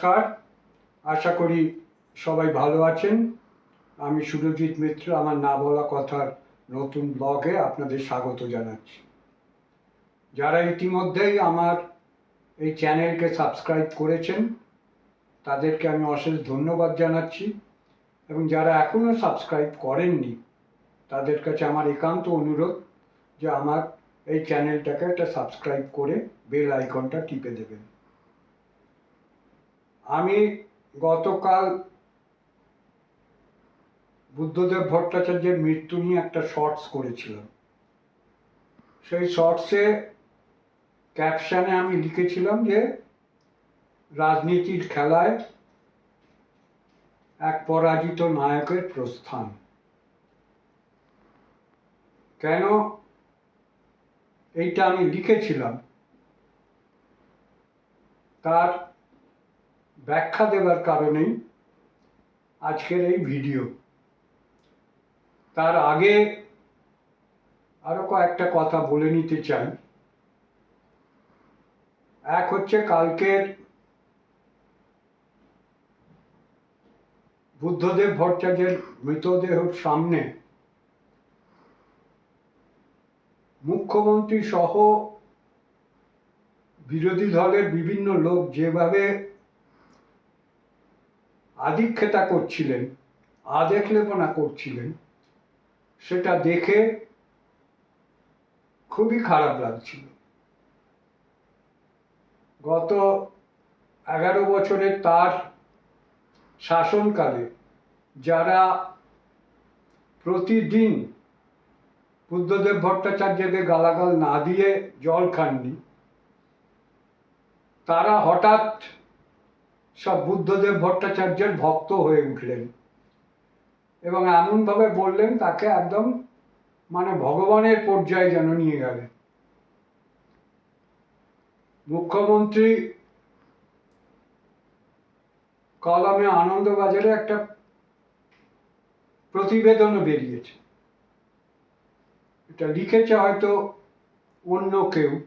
নমস্কার। আশা করি সবাই ভালো আছেন। আমি সুরজিৎ মিত্র, আমার না বলা কথার নতুন ব্লগে আপনাদের স্বাগত জানাচ্ছি। যারা ইতিমধ্যেই আমার এই চ্যানেলকে সাবস্ক্রাইব করেছেন, তাদেরকে আমি অশেষ ধন্যবাদ জানাচ্ছি এবং যারা এখনও সাবস্ক্রাইব করেননি, তাদের কাছে আমার একান্ত অনুরোধ যে আমার এই চ্যানেলটাকে একটা সাবস্ক্রাইব করে বেল আইকনটা টিপে দেবেন। আমি গতকাল বুদ্ধদেব ভট্টাচার্যের মৃত্যু নিয়ে একটা শর্টস করেছিলাম। সেই শর্টসে ক্যাপশানে আমি লিখেছিলাম যে, রাজনীতির খেলায় এক পরাজিত নায়কের প্রস্থান। কেন? এইটা আমি লিখেছিলাম। তার ব্যাখ্যা দেবার কারণেই আজকের এই ভিডিও। তার আগে আরও কয়েকটা কথা বলে নিতে চাই। এক হচ্ছে কালকের বুদ্ধদেব ভট্টাচার্যের মৃতদেহর সামনে মুখ্যমন্ত্রী সহ বিরোধী দলের বিভিন্ন লোক যেভাবে আধিক্ষেতা করছিলেন, আদেখলেপনা করছিলেন, সেটা দেখে খুবই খারাপ লাগছিল। গত এগারো বছরে তার শাসনকালে যারা প্রতিদিন বুদ্ধদেব ভট্টাচার্যকে গালাগাল না দিয়ে জল খাননি, তারা হঠাৎ সব বুদ্ধদেব ভট্টাচার্যের ভক্ত হয়ে উঠলেন। এবং এমনভাবে বললেন, তাকে একদম মানে ভগবানের পর্যায়ে যেন নিয়ে গেলেন। মুখ্যমন্ত্রী কলমে আনন্দবাজারে একটা প্রতিবেদনও বেরিয়েছে। এটা লিখেছে হয়তো অন্য কেউ।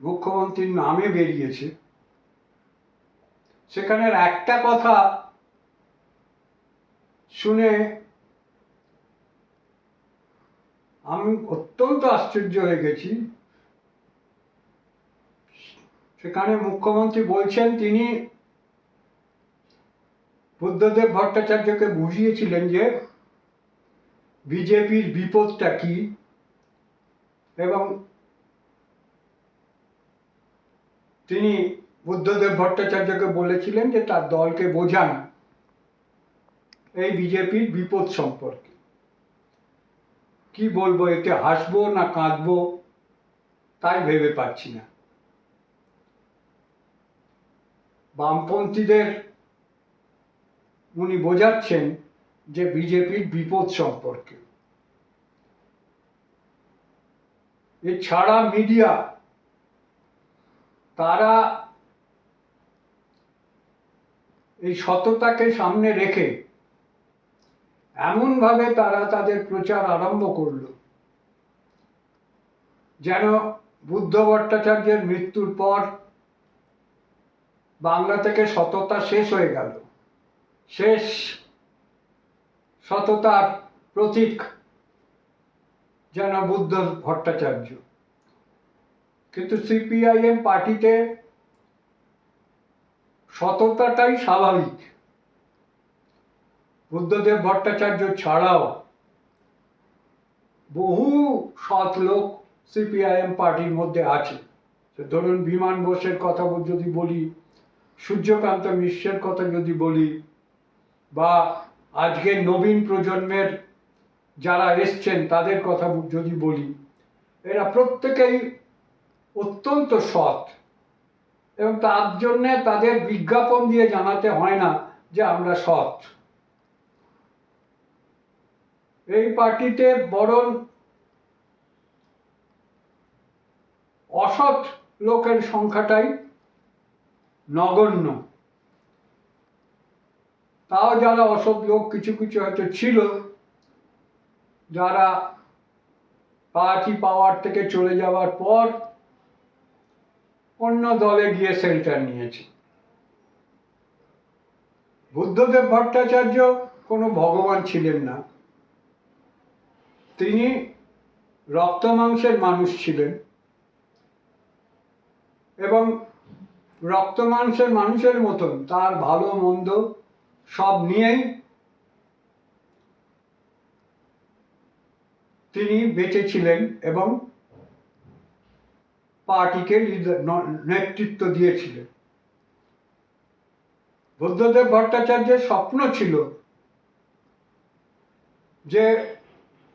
মুখ্যমন্ত্রীর নামে বেরিয়েছে। সেখানের একটা কথা শুনে আমি অত্যন্ত আশ্চর্য হয়ে গেছি। সেখানে মুখ্যমন্ত্রী বলছেন, তিনি বুদ্ধদেব ভট্টাচার্যকে বুঝিয়েছিলেন যে বিজেপির বিপদটা কি এবং তিনি বুদ্ধদেব ভট্টাচার্যকে বলেছিলেন যে তার দলকে বোঝান এই বিজেপির বিপদ সম্পর্কে। কি বলব, এতে হাসবো না কাঁদবো, তাই ভেবে পাচ্ছি না। বামপন্থীদের উনি বোঝাচ্ছেন যে বিজেপির বিপদ সম্পর্কে। এছাড়া মিডিয়া, তারা এই সততাকে সামনে রেখে এমনভাবে তারা তাদের প্রচার আরম্ভ করল। যেন বুদ্ধ ভট্টাচার্যের মৃত্যুর পর বাংলা থেকে সততা শেষ হয়ে গেল। শেষ সততার প্রতীক যেন বুদ্ধ ভট্টাচার্য। কিন্তু সিপিআইএম পার্টিতে সততাটাই স্বাভাবিক। বুদ্ধদেব ভট্টাচার্য ছাড়াও বহু সৎ লোক সিপিআইএম পার্টির মধ্যে আছে। ধরুন বিমান বোসের কথা যদি বলি, সূর্যকান্ত মিশ্রের কথা যদি বলি, বা আজকের নবীন প্রজন্মের যারা এসছেন তাদের কথা যদি বলি, এরা প্রত্যেকেই অত্যন্ত সৎ। এবং তার জন্যে তাদের বিজ্ঞাপন দিয়ে জানাতে হয় না যে আমরা সৎ। এই পার্টিতে বরং অসৎ লোকের সংখ্যাটাই নগণ্য। তাও যারা অসৎ লোক কিছু কিছু হয়তো ছিল, যারা পার্টি পাওয়ার থেকে চলে যাওয়ার পর অন্য দলে গিয়ে সেন্টার নিয়েছে। বুদ্ধদেব ভট্টাচার্য কোনো ভগবান ছিলেন না। তিনি রক্ত মাংসের মানুষ ছিলেন এবং রক্ত মাংসের মানুষের মতন তার ভালো মন্দ সব নিয়েই তিনি বেঁচে ছিলেন এবং পার্টিকে নেতৃত্ব দিয়েছিলেন। বুদ্ধদেব ভট্টাচার্যের স্বপ্ন ছিল যে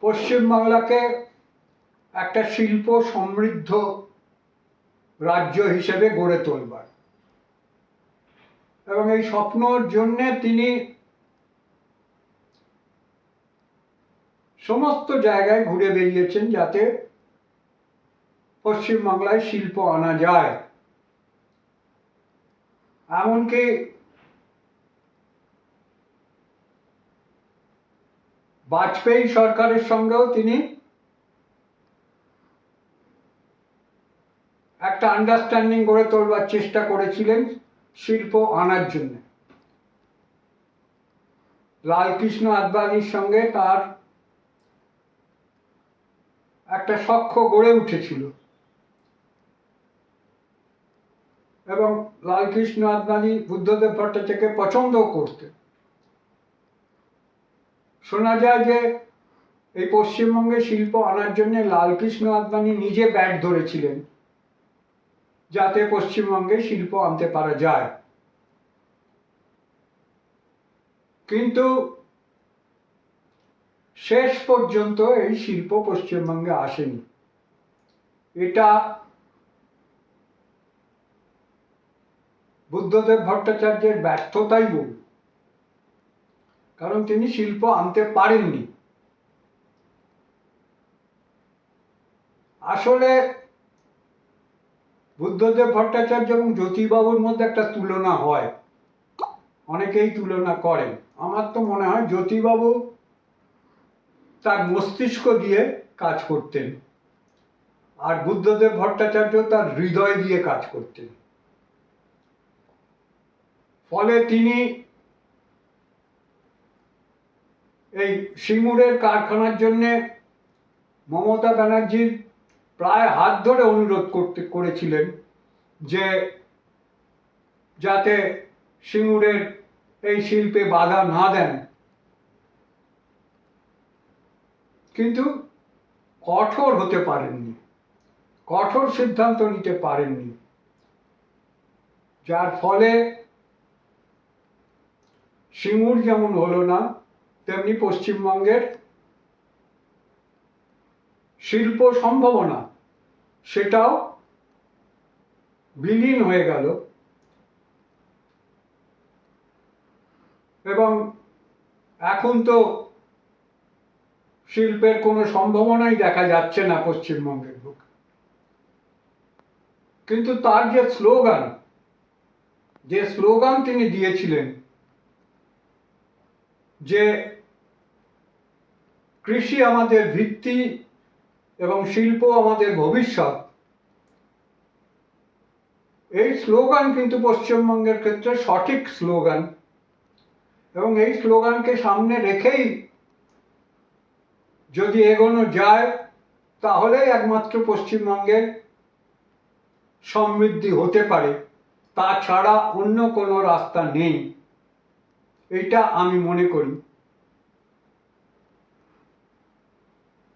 পশ্চিমবাংলাকে একটা শিল্প সমৃদ্ধ রাজ্য হিসেবে গড়ে তোলবার। এবং এই স্বপ্নর জন্যে তিনি সমস্ত জায়গায় ঘুরে বেরিয়েছেন যাতে পশ্চিমবাংলায় শিল্প আনা যায়। এমনকি বাজপেয়ী সরকারের সঙ্গেও তিনি একটা আন্ডারস্ট্যান্ডিং গড়ে তোলবার চেষ্টা করেছিলেন শিল্প আনার জন্য। লালকৃষ্ণ আদবানির সঙ্গে তার একটা সখ্য গড়ে উঠেছিল। এবং লালকৃষ্ণ আদবানি বুদ্ধদেব ভট্টাচার্যকে পছন্দও করতেন। শোনা যায় যে এই পশ্চিমবঙ্গে শিল্প আনার জন্য লালকৃষ্ণ আদবানি নিজে ব্যাট ধরেছিলেন, যাতে পশ্চিমবঙ্গে শিল্প আনতে পারা যায়। কিন্তু শেষ পর্যন্ত এই শিল্প পশ্চিমবঙ্গে আসেনি। এটা বুদ্ধদেব ভট্টাচার্যের ব্যর্থতাই বলব কারণ তিনি শিল্প আনতে পারেননি। আসলে বুদ্ধদেব ভট্টাচার্য এবং জ্যোতিবাবুর মধ্যে একটা তুলনা হয়। অনেকেই তুলনা করেন। আমার তো মনে হয় জ্যোতিবাবু তার মস্তিষ্ক দিয়ে কাজ করতেন। আর বুদ্ধদেব ভট্টাচার্য তার হৃদয় দিয়ে কাজ করতেন। ফলে তিনি এই সিঙ্গুরের কারখানার জন্যে মমতা ব্যানার্জির প্রায় হাত ধরে অনুরোধ করতে, করেছিলেন যে যাতে সিঙ্গুরের এই শিল্পে বাধা না দেন। কিন্তু কঠোর হতে পারেননি, কঠোর সিদ্ধান্ত নিতে পারেননি। যার ফলে সিঙ্গুর যেমন হলো না, তেমনি পশ্চিমবঙ্গের শিল্প সম্ভাবনা সেটাও বিলীন হয়ে গেল। এবং এখন তো শিল্পের কোনো সম্ভাবনাই দেখা যাচ্ছে না পশ্চিমবঙ্গের বুকে। কিন্তু তার যে স্লোগান যে স্লোগান তিনি দিয়েছিলেন যে কৃষি আমাদের ভিত্তি এবং শিল্প আমাদের ভবিষ্যৎ, এই স্লোগান কিন্তু পশ্চিমবঙ্গের ক্ষেত্রে সঠিক স্লোগান এবং এই স্লোগানকে সামনে রেখেই যদি এগোনো যায়, তাহলেই একমাত্র পশ্চিমবঙ্গের সমৃদ্ধি হতে পারে। তাছাড়া অন্য কোনো রাস্তা নেই। এটা আমি মনে করি।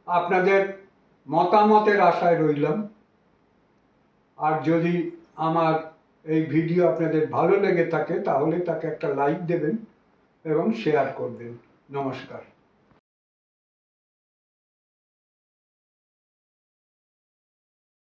আপনাদের মতামতের আশায় রইলাম। আর যদি আমার এই ভিডিও আপনাদের ভালো লেগে থাকে, তাহলে তাকে একটা লাইক দেবেন এবং শেয়ার করবেন। নমস্কার।